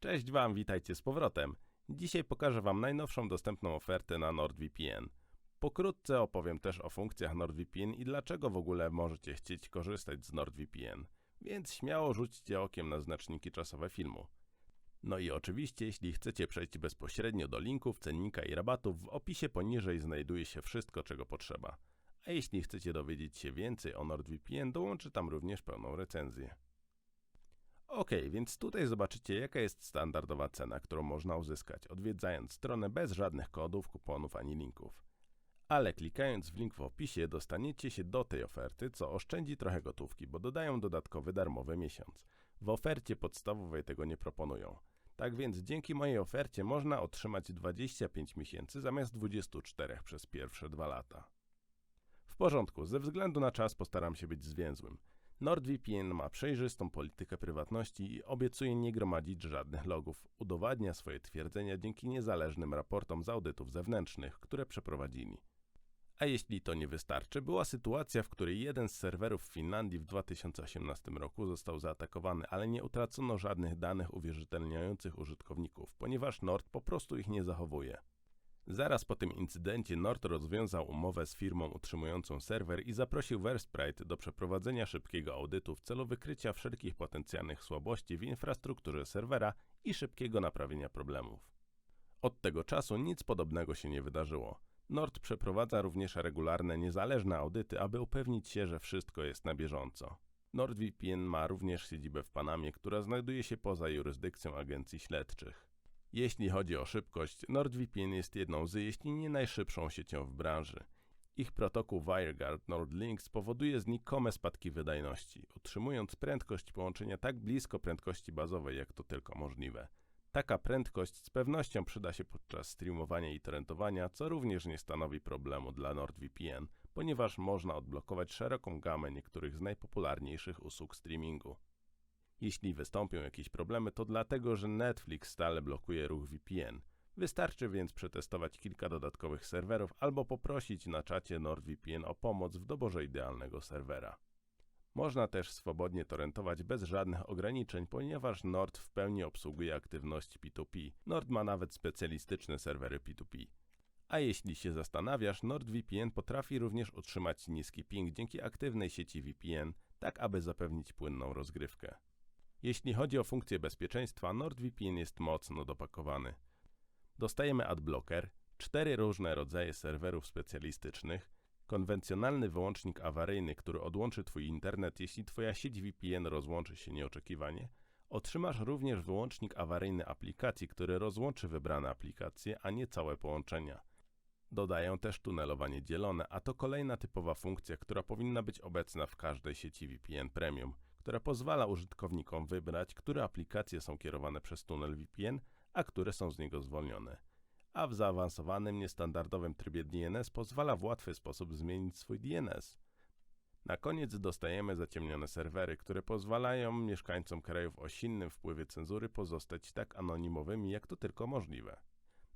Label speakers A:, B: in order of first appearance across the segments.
A: Cześć Wam, witajcie z powrotem. Dzisiaj pokażę Wam najnowszą dostępną ofertę na NordVPN. Pokrótce opowiem też o funkcjach NordVPN i dlaczego w ogóle możecie chcieć korzystać z NordVPN. Więc śmiało rzućcie okiem na znaczniki czasowe filmu. No i oczywiście, jeśli chcecie przejść bezpośrednio do linków, cennika i rabatów, w opisie poniżej znajduje się wszystko, czego potrzeba. A jeśli chcecie dowiedzieć się więcej o NordVPN, dołączę tam również pełną recenzję. Ok, więc tutaj zobaczycie, jaka jest standardowa cena, którą można uzyskać, odwiedzając stronę bez żadnych kodów, kuponów ani linków. Ale klikając w link w opisie, dostaniecie się do tej oferty, co oszczędzi trochę gotówki, bo dodają dodatkowy darmowy miesiąc. W ofercie podstawowej tego nie proponują. Tak więc dzięki mojej ofercie można otrzymać 25 miesięcy zamiast 24 przez pierwsze dwa lata. W porządku, ze względu na czas postaram się być zwięzłym. NordVPN ma przejrzystą politykę prywatności i obiecuje nie gromadzić żadnych logów. Udowadnia swoje twierdzenia dzięki niezależnym raportom z audytów zewnętrznych, które przeprowadzili. A jeśli to nie wystarczy, była sytuacja, w której jeden z serwerów w Finlandii w 2018 roku został zaatakowany, ale nie utracono żadnych danych uwierzytelniających użytkowników, ponieważ Nord po prostu ich nie zachowuje. Zaraz po tym incydencie Nord rozwiązał umowę z firmą utrzymującą serwer i zaprosił Versprite do przeprowadzenia szybkiego audytu w celu wykrycia wszelkich potencjalnych słabości w infrastrukturze serwera i szybkiego naprawienia problemów. Od tego czasu nic podobnego się nie wydarzyło. Nord przeprowadza również regularne, niezależne audyty, aby upewnić się, że wszystko jest na bieżąco. NordVPN ma również siedzibę w Panamie, która znajduje się poza jurysdykcją agencji śledczych. Jeśli chodzi o szybkość, NordVPN jest jedną z, jeśli nie najszybszą siecią w branży. Ich protokół WireGuard NordLink spowoduje znikome spadki wydajności, utrzymując prędkość połączenia tak blisko prędkości bazowej, jak to tylko możliwe. Taka prędkość z pewnością przyda się podczas streamowania i torrentowania, co również nie stanowi problemu dla NordVPN, ponieważ można odblokować szeroką gamę niektórych z najpopularniejszych usług streamingu. Jeśli wystąpią jakieś problemy, to dlatego, że Netflix stale blokuje ruch VPN. Wystarczy więc przetestować kilka dodatkowych serwerów albo poprosić na czacie NordVPN o pomoc w doborze idealnego serwera. Można też swobodnie torrentować bez żadnych ograniczeń, ponieważ Nord w pełni obsługuje aktywność P2P. Nord ma nawet specjalistyczne serwery P2P. A jeśli się zastanawiasz, NordVPN potrafi również utrzymać niski ping dzięki aktywnej sieci VPN, tak aby zapewnić płynną rozgrywkę. Jeśli chodzi o funkcję bezpieczeństwa, NordVPN jest mocno dopakowany. Dostajemy adblocker, cztery różne rodzaje serwerów specjalistycznych, konwencjonalny wyłącznik awaryjny, który odłączy Twój internet, jeśli Twoja sieć VPN rozłączy się nieoczekiwanie. Otrzymasz również wyłącznik awaryjny aplikacji, który rozłączy wybrane aplikacje, a nie całe połączenia. Dodają też tunelowanie dzielone, a to kolejna typowa funkcja, która powinna być obecna w każdej sieci VPN Premium – która pozwala użytkownikom wybrać, które aplikacje są kierowane przez tunel VPN, a które są z niego zwolnione. A w zaawansowanym, niestandardowym trybie DNS pozwala w łatwy sposób zmienić swój DNS. Na koniec dostajemy zaciemnione serwery, które pozwalają mieszkańcom krajów o silnym wpływie cenzury pozostać tak anonimowymi, jak to tylko możliwe.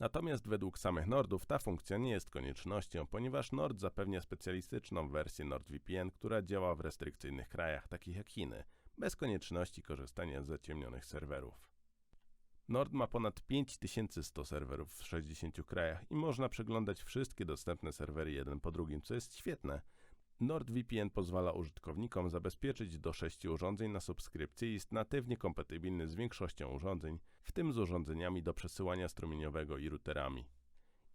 A: Natomiast według samych Nordów ta funkcja nie jest koniecznością, ponieważ Nord zapewnia specjalistyczną wersję NordVPN, która działa w restrykcyjnych krajach takich jak Chiny, bez konieczności korzystania z zaciemnionych serwerów. Nord ma ponad 5100 serwerów w 60 krajach i można przeglądać wszystkie dostępne serwery jeden po drugim, co jest świetne, NordVPN pozwala użytkownikom zabezpieczyć do 6 urządzeń na subskrypcję i jest natywnie kompatybilny z większością urządzeń, w tym z urządzeniami do przesyłania strumieniowego i routerami.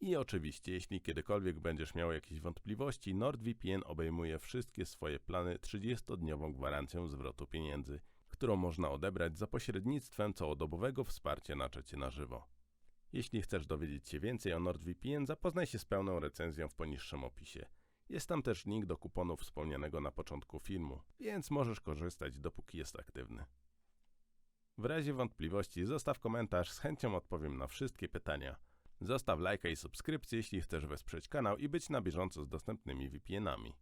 A: I oczywiście, jeśli kiedykolwiek będziesz miał jakieś wątpliwości, NordVPN obejmuje wszystkie swoje plany 30-dniową gwarancją zwrotu pieniędzy, którą można odebrać za pośrednictwem całodobowego wsparcia na czacie na żywo. Jeśli chcesz dowiedzieć się więcej o NordVPN, zapoznaj się z pełną recenzją w poniższym opisie. Jest tam też link do kuponu wspomnianego na początku filmu, więc możesz korzystać dopóki jest aktywny. W razie wątpliwości zostaw komentarz, z chęcią odpowiem na wszystkie pytania. Zostaw lajka i subskrypcję, jeśli chcesz wesprzeć kanał i być na bieżąco z dostępnymi VPN-ami.